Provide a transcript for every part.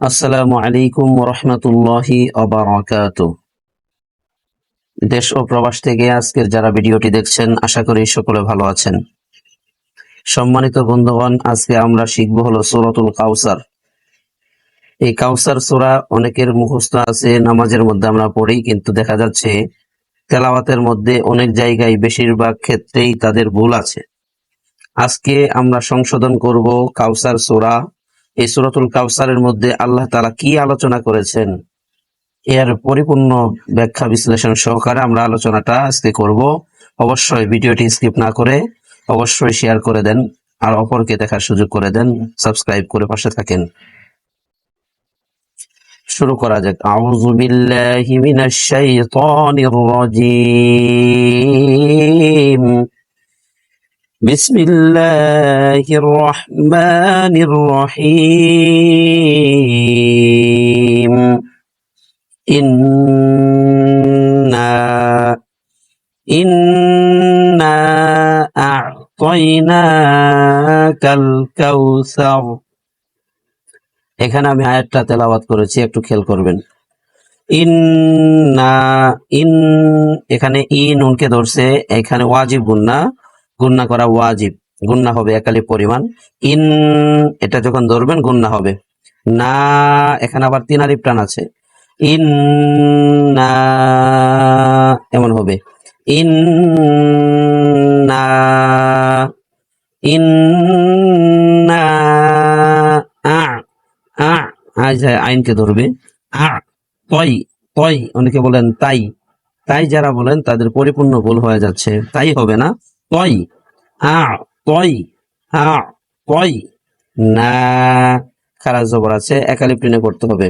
আসসালামু আলাইকুম রহমতুল্লাহি অবরাকাত দেশ ও প্রবাস থেকে আজকের যারা ভিডিওটি দেখছেন, আশা করি সকলে ভালো আছেন। সম্মানিত বন্ধুগণ, আজকে আমরা শিখব হলো সূরাতুল কাউসার এই কাউসার সূরা অনেকের মুখস্থ আছে, নামাজের মধ্যে আমরা পড়ি, কিন্তু দেখা যাচ্ছে তেলাওয়াতের মধ্যে অনেক জায়গায় বেশিরভাগ ক্ষেত্রেই তাদের ভুল আছে। আজকে আমরা সংশোধন করব কাউসার সূরা এই সূরাতুল কাউসারের মধ্যে আল্লাহ তাআলা কি আলোচনা করেছেন? এর পরিপূর্ণ ব্যাখ্যা বিশ্লেষণ সহকারে আমরা আলোচনাটা আজকে করব। অবশ্যই ভিডিওটি স্কিপ না করে অবশ্যই শেয়ার করে দেন আর অপরকে দেখার সুযোগ করে দেন। সাবস্ক্রাইব করে পাশে থাকেন। শুরু করা যাক। আউযু বিল্লাহি মিনাশ শাইতানির রাজিম। بسم الله الرحمن الرحيم إنا إنا أعطيناك الكوثر এখানে আমি আয়াতটা তেলাওয়াত করেছি একটু খেয়াল করবেন ইন্না ইন এখানে ই নুনকে ধরছে এখানে ওয়াজিব গুন্না গুন্না করা ওয়াজিব, গুন্না হবে একালি পরিমাণ। ইন, এটা যখন ধরবেন, গুন্না হবে। না, এখানে আবার তিন আলিফ টান আছে। ইন না এমন হবে। ইন না ইন না আজ আইনকে ধরবে। আ তই অনেকে বলেন তাই। তাই যারা বলেন, তাদের পরিপূর্ণ ভুল হয়ে যাচ্ছে। তাই হবে না? তই আ তই আ তই না খারাজ জবর আছে একালি প্রিনে করতে হবে।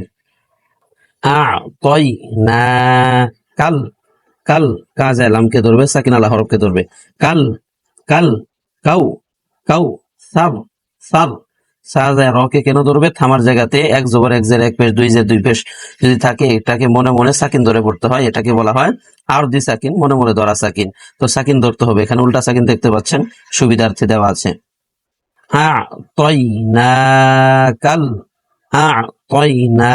আ তই না, কাল কাল, কাজ এলামকে ধরবে, সাকিন আল্লাহ হরফকে ধরবে। কাল কাল, কাউ কাউ সার সাব। সাজায় রকে কেন ধরবে? থামার জায়গাতে এক জবর, এক জের এক পেশ, দুই জের দুই পেশ যদি থাকে, এটাকে মনে মনে সাকিন ধরে পড়তে হয়, এটাকে বলা হয় আর দুই সাকিন, মনে মনে ধরা সাকিন। তো সাকিন ধরতে হবে। এখানে উল্টা সাকিন দেখতে পাচ্ছেন, সুবিধার্থে দেওয়া আছে। হ্যাঁ তই না কাল। হ্যাঁ তই না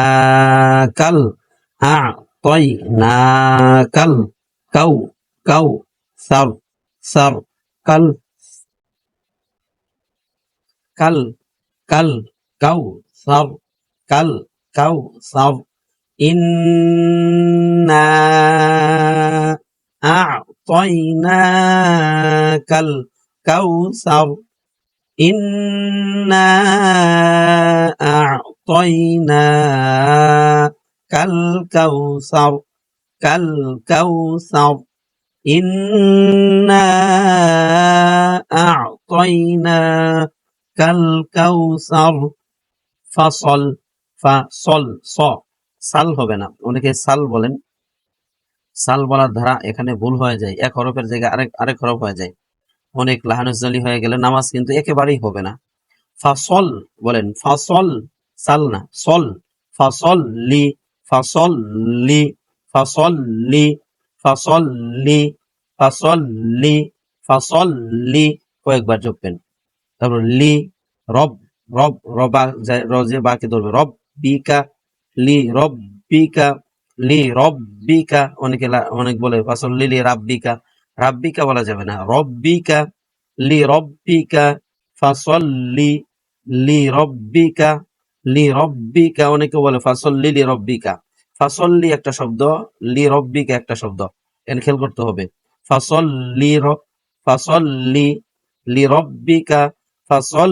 কাল। হ্যাঁ তই না কাল। কাউ কাউ, সার সার, কাল। কাল। কাল কাউ সার কাল কাউ সার ইন্না আ'তাইনাকাল কাউসার ইন্না আ'তাইনাকাল কাউসার কাল কাউসার ফাসল ফাসল স। সাল হবে না। অনেকে সাল বলেন। সাল বলার ধারা এখানে ভুল হয়ে যায়। এক হরফের জায়গায় আরেক আরেক হরফ হয়ে যায়। অনেক লাহানুজালি হয়ে গেলে নামাজ কিন্তু একেবারেই হবে না। ফাসল বলেন, ফাসল সাল না, সল। ফাসল লি ফাসল লি ফাসল লি ফাসল লি ফাসল লি ফাসল লি কয়েকবার জপবেন তারপর লি, রব রব, রবা রজে বাকি ধরবে? রব বিকা লি রব বিকা লি, রব্বিকা, অনেকে লা- অনেক বলে ফাসল লি লি, রাব্বিকা। রাব্বিকা বলা যাবে না। রব্বিকা, লি, রব্বিকা ফাসল লি লি রব্বিকা লি, রব্বিকা, অনেকে বলে ফাসল লি লি রব্বিকা। ফাসল লি একটা শব্দ, লি, রব্বিকা একটা শব্দ। এন খেল করতে হবে। ফাসল লি রব ফাসল লি লি, রব্বিকা فصل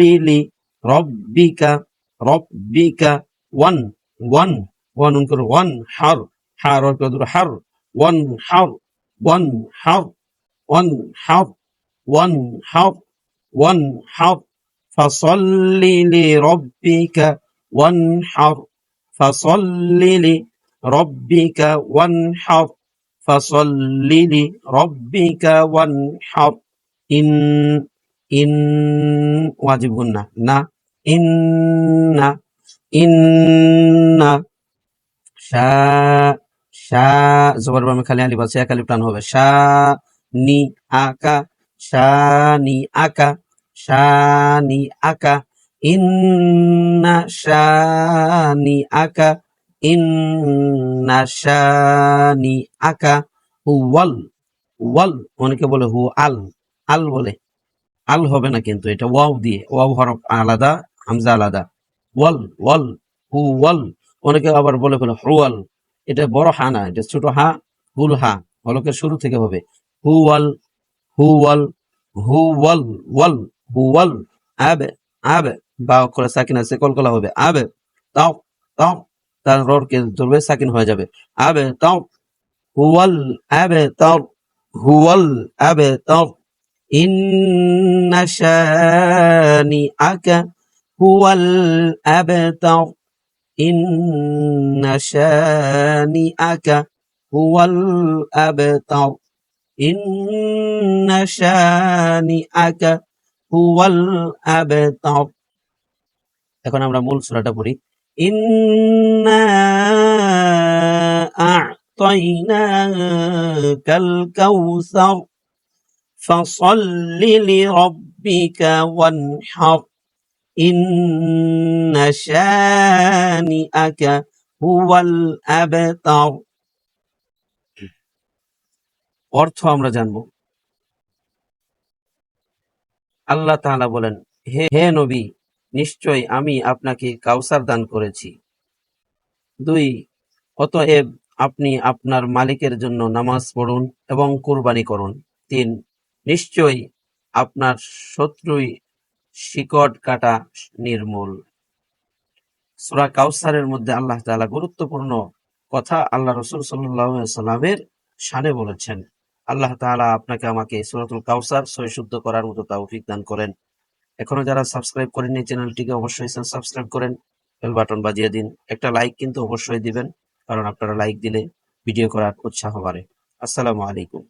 لربك ربك ون ون انكر ون حر حر حر ون حر ون حر ون حر ون حر ون حر. فصل لربك وانحر فصل لربك وانحر فصل لربك وانحر إن ইন ওয়াজিব গুন্না না ইন না ইন না শা শা জবর বামে খালি আলিফ আছে, এক আলিফ হবে, শা, নি, আকা, শা, নি, আকা, শা, নি, আকা না শা, নি, আকা না শা, নি, আকা ওয়াল ওয়াল অনেকে বলে হু আল আল বলে। আল হবে না কিন্তু, এটা ওয়াও দিয়ে, ওয়াও হরফ আলাদা, হামজা আলাদা। ওয়াল ওয়াল, হু, ওয়াল। অনেকে আবার বলে বলে হুয়াল এটা বড় হা না, এটা ছোট হা, হুল হা, হলকের শুরু থেকে হবে। হু, ওয়াল হু ওয়াল হু, ওয়াল ওয়াল, হু, ওয়াল, আবে আবে, বা করে সাকিন আছে, কলকলা হবে। আবে, তাও তাও, তার ররকে ধরবে, সাকিন হয়ে যাবে। আবে, তাও হুয়াল আবে, তাও হুয়াল আবে, তাও إن شانئك هو الأبتر إن شانئك هو الأبتر إن شانئك هو الأبتر এখন আমরা মূল সূরাটা পড়ি ইন্না আ'তাইনাকাল কাউসার فصل لربك وانحر إن شانئك هو الأبتر অর্থ আমরা জানব আল্লাহ তাআলা বলেন হে হে নবী নিশ্চয় আমি আপনাকে কাউসার দান করেছি দুই অতএব আপনি আপনার মালিকের জন্য নামাজ পড়ুন এবং কুরবানি করুন তিন নিশ্চয়ই আপনার শত্রুই শিকড় কাটা নির্মূল। সূরা কাউসারের মধ্যে আল্লাহ তাআলা গুরুত্বপূর্ণ কথা আল্লাহ রসুল সাল্লামের শানে বলেছেন। আল্লাহ তাআলা আপনাকে আমাকে সূরাতুল কাউসার সহিশুদ্ধ করার মতো তৌফিক দান করেন। এখনও যারা সাবস্ক্রাইব করেননি চ্যানেলটিকে অবশ্যই সাবস্ক্রাইব করেন, বেল বাটন বাজিয়ে দিন। একটা লাইক কিন্তু অবশ্যই দিবেন, কারণ আপনারা লাইক দিলে ভিডিও করার উৎসাহ বাড়ে। আসসালামু আলাইকুম।